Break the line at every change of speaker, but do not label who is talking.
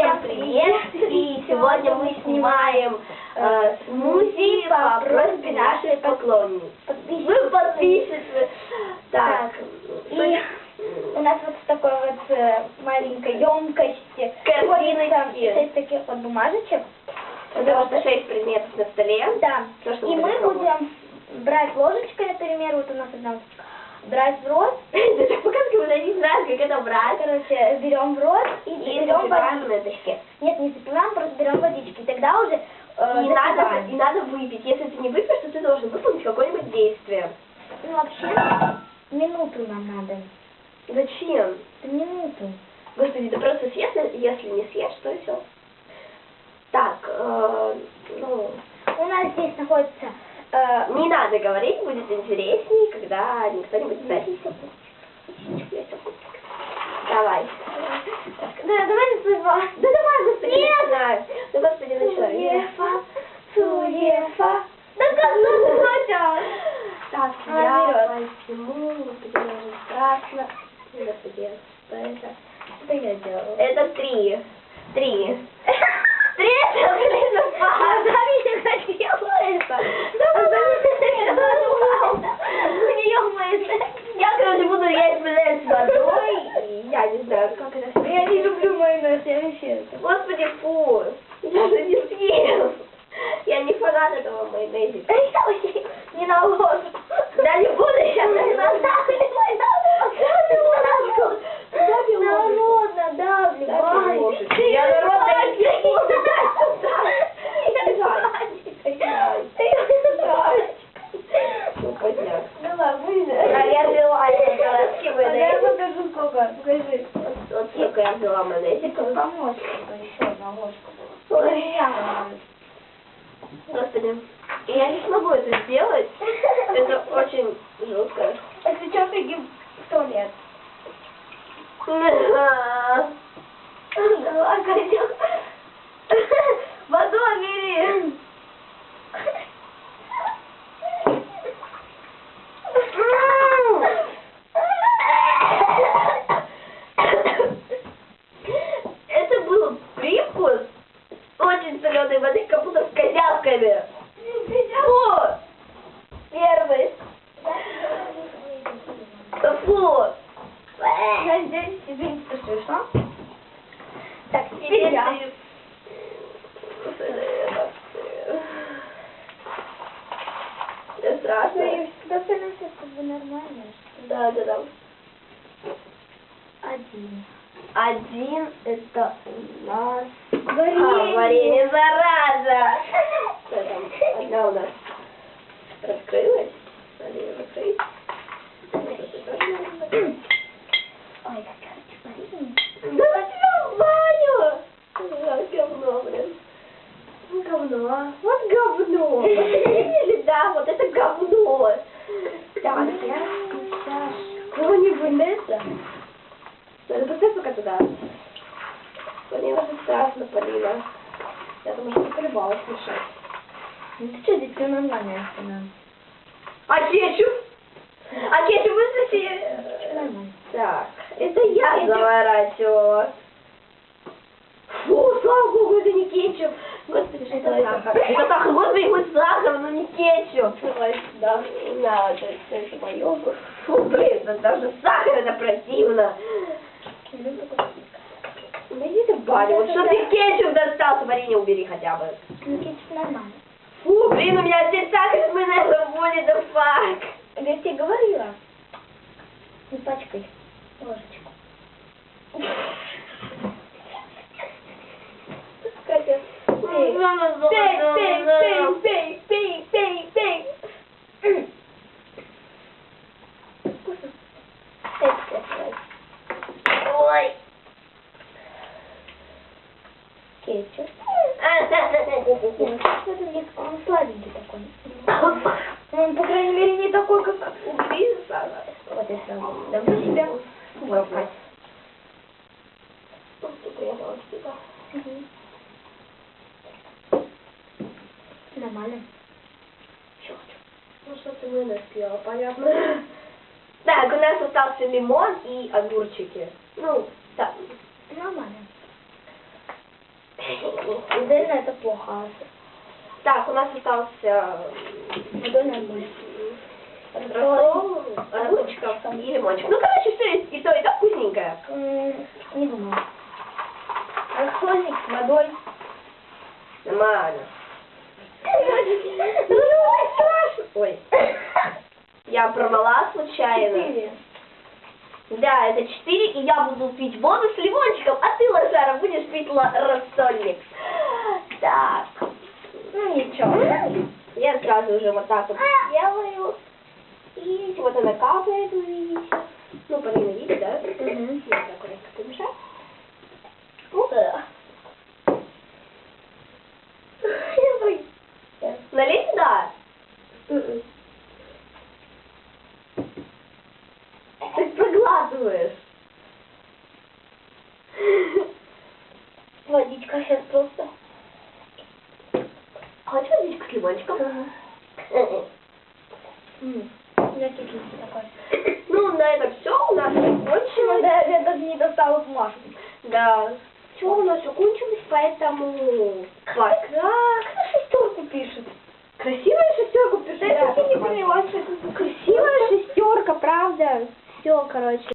Всем привет! И сегодня мы снимаем э, смузи по просьбе нашей поклонницы. Вы подписчицы. Так,
И у нас вот в такой вот э, маленькой емкости
Корзиночки.
шесть таких вот бумажечек.
потому что шесть предметов на столе.
Да.
Что
И
мы будем
брать ложечкой, например, вот у нас одна вот, брать в рот,
показывай, она не знает, как это брать.
короче, берем в рот и,
И
берем водички. Нет, не запиваем, просто берем водички. Тогда уже э,
И надо, и надо выпить. Если ты не выпьешь, то ты должен выполнить какое-нибудь действие.
Ну, вообще, минуту нам надо.
Зачем?
Минуту.
Господи, ты просто съешь, если не съешь, то все. Так, э, ну,
У нас здесь находится э,
не надо говорить, будет интереснее, когда никто не будет знать. Давай.
Да, давай называй.
Да давай, господи,
Нет!
начинай. Да, господи, начинай.
Суефа, Суефа. Да как ты хочешь?
Так,
Она
я возьму, господи, мне страшно. Господи, что это?
Что я делала?
Это три. Три. Я, короче, буду есть майонез с водой, и я не знаю, как это.
Я не люблю майонез, я вообще.
Господи, фу, я же не съем. Я не фанат этого майонезика.
Не на ложку.
Да не буду сейчас, не надо.
Народно, да, блин.
Я народно не буду. Ну, поздняк.
Давай,
А
вылезай.
я взяла это
Я
майонез.
покажу сколько. Покажи.
Вот сколько я взяла майонезика.
Помочь, еще одна ложка была. Я
Господи. Я не смогу это сделать. Это очень жутко.
Если что, беги в туалет.
Пойдем. Воду бери. Это был привкус очень соленой воды, как будто с козявками. Фу! Первый. Фу!
Я здесь тебе не спешу, что? Так, теперь
Теперь
я.
ты- Страшно.
Тебя остальное все как бы нормально.
Да, да, да.
Один.
Один это у нас...
Варенье.
А, варенье, зараза! Одна у нас раскрылась. Надо ее закрыть.
Ой, как я хочу варенье.
Да тебя в баню! А, Говно, блин. Говно. Вот говно. Да, вот это говно. Так, я сейчас что-нибудь это. Надо поставить пока туда. Мне уже страшно, Полина. Я думаю, что ты колебалась мешать.
Ну ты что, здесь все нормально остальное.
А кетчуп? А кетчуп высоси?
Нормально.
Так, это я
Кетчуп.
заворачивала. Фу, слава богу, это не кетчуп. Господи, что
Это
это?
сахар.
Это господи, хоть сахар, но не кетчуп. Сюда. На, это, это мое. Фу, блин, это даже сахар, это противно. Ну иди ты баню, вот что ты кетчуп достал, варенье убери хотя бы.
Ну кетчуп нормально.
Фу, блин, у меня здесь сахар с майонезом будет, да фак.
Я тебе говорила. Не пачкай ложечку.
Катя, пей. Пей, пей, Ой.
Кетчуп. Он сладенький такой. Он, по крайней мере, не такой, как
Убери сахар.
Вот я сразу давлю себя. Мгм. Нормально.
Чё хочу? Ну что ты майонез съела, понятно. Так, у нас остался лимон и огурчики. Ну, да.
Нормально. Отдельно это плохо.
Так, у нас остался
Водой нормально.
рассол, огурчиков и лимончик. Ну, короче, все и то, и то вкусненькое.
Не думаю. Рассольник с водой.
Нормально. Ну. Ой, я промала случайно.
Четыре.
Да, это четыре, и я буду пить воду с лимончиком, а ты, Лазара, будешь пить ла- рассольник. Так,
Ну ничего.
я сразу уже вот так вот делаю. И вот она капает, вы видите. Ну, половина видит, да?
Мгм.
Я так аккуратно помешаю. Боюсь. Налей сюда. Ты проглатываешь.
Водичка сейчас просто.
Хочешь водичку с лимончиком?
М, Я кислый такой.
Ну, на этом все у нас закончилось.
да, я даже не достала бумажку?
Да. Все у нас все кончилось, поэтому пока.
Кто шестерку пишет?
Красивая шестерка,
Да, я не поняла, что это
Красивая шестерка, правда? Все, короче.